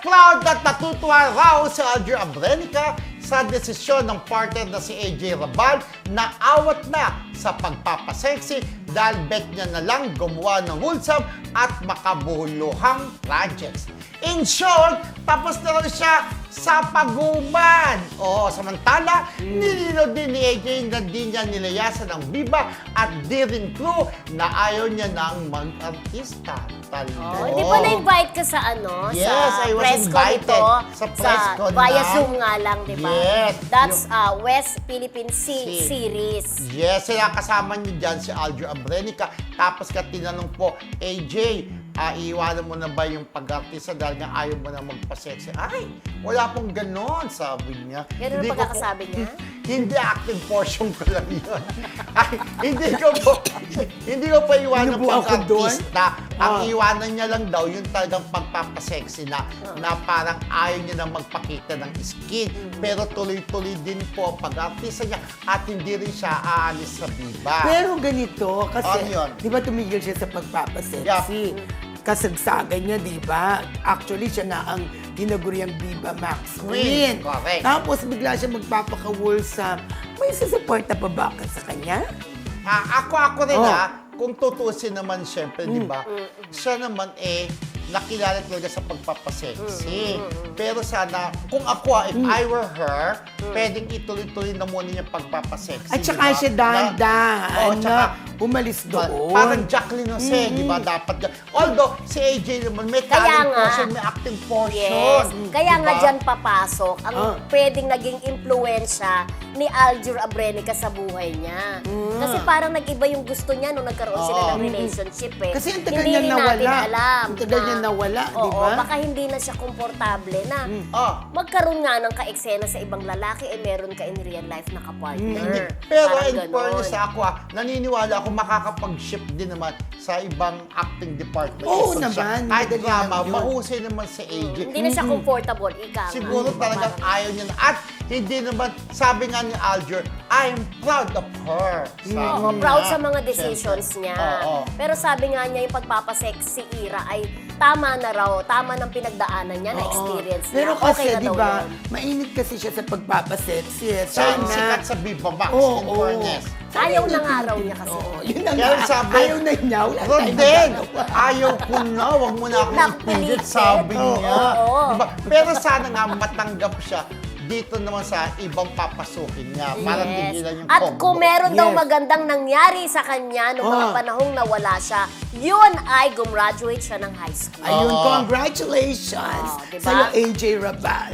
cloud at natutuwa raw si Alger Abrenica sa desisyon ng partner na si AJ Rabal na awat na sa pagpapasexy dahil bet niya na lang gumawa ng wholesome at makabuluhang projects. In short, tapos na raw siya sa paguman. O, samantala, nilinaw din ni AJ na di niya nilayasan ang Viva at di rin crew na ayaw niya nang mag-artista. Talo. Oh, Di ba na-invite ka sa ano? Yes, sa I was press invited nito? sa press con Via Zoom nga lang, di ba? Yes. That's uh, West Philippine Sea Sea. Series. Yes, sila kasama niyo dyan si Alger Abrenica. Tapos ka tinanong po, AJ, ah, iiwanan mo na ba yung pag-artista dahil nga ayaw mo na magpa-sexy? Ay, wala pong ganon, sabi niya. Ganun ang pagkakasabi niya? Hindi acting portion ko lang yun. Ay, hindi ko po, hindi ko pa iwanan Ano doon? pag-artista. Ang Ah. iwanan niya lang daw, yung talagang pagpapasexy na, Ah. na parang ayaw niya na magpakita ng skin. Mm-hmm. Pero tuloy-tuloy din po ang pag-artista niya at hindi rin siya aalis sa biba. Pero ganito, kasi, Ano di ba tumigil siya sa pagpapasexy? Kasagsagan niya, di ba? Actually, siya na ang tinaguriang Viva Max Queen. Queen. Correct. Tapos bigla siya magpapaka-wholesome. May susuporta pa ba ka sa kanya? Ha, ako ako rin Oh. ha, kung tutuusin naman syempre, di ba? Siya naman eh nakilala talaga sa pagpapasexy. Pero sana, kung ako, ah, if I were her, pwedeng ituloy-tuloy na muna yung pagpapasexy. At saka ba? siya dahan-dahan Na- Oo, na tsaka, umalis Pa- doon. Parang Jacqueline Jose, di ba? Dapat. Although, si AJ naman, may Kaya talent nga. portion, may acting portion. Yes. Kaya di nga ba? dyan papasok ang Ah. pwedeng naging impluensya ni Aljur Abrenica sa buhay niya. Kasi parang nag-iba yung gusto niya nung nagkaroon sila ng relationship eh. Kasi ang tagal hindi niya rin nawala. natin alam. Ang tagal na- niya nawala, di Oo, ba? baka hindi na siya komportable na Ah, magkaroon nga ng ka-eksena sa ibang lalaki eh meron ka in real life na kapartner. Hindi. Pero Parang in ganon. fairness ako, ah, naniniwala ako makakapag-shift din naman sa ibang acting department. Oo Pag siya- naman, Kahit madali drama, lang yun. mahusay naman sa AJ. Hindi na siya comfortable, ika nga. Siguro Di talagang ayaw niya na. At hindi naman, sabi nga ni Alger, I'm proud of her. Sabi Oo, niya. proud sa mga decisions Siyempre. niya. Oo. Pero sabi nga niya, yung pagpapasexy era ay tama na raw, tama ng pinagdaanan niya, na Oo. experience Pero niya. kasi, okay na di daw ba, yun. mainit kasi siya sa pagpapasexy. eh. Siya yung sikat sa Viva Max, Oo, in oo. fairness. Sana Ayaw na nga raw niya kasi. Oo, yun na Kaya nga. sabi, Ayaw na niya. Wala tayong Rodel, magagawa. ayaw ko na, wag mo na akong Nakpilitin. ipilit, sabi Oo, niya. oo. Diba? Pero sana nga matanggap siya dito naman sa ibang papasukin niya. Parang Yes. tigilan yung At combo. kung meron daw Yes. magandang nangyari sa kanya noong mga Oh. panahong nawala siya, yun ay gumraduate siya ng high school. Ayun, Oo. congratulations Oo, diba? sa'yo, AJ Rabal.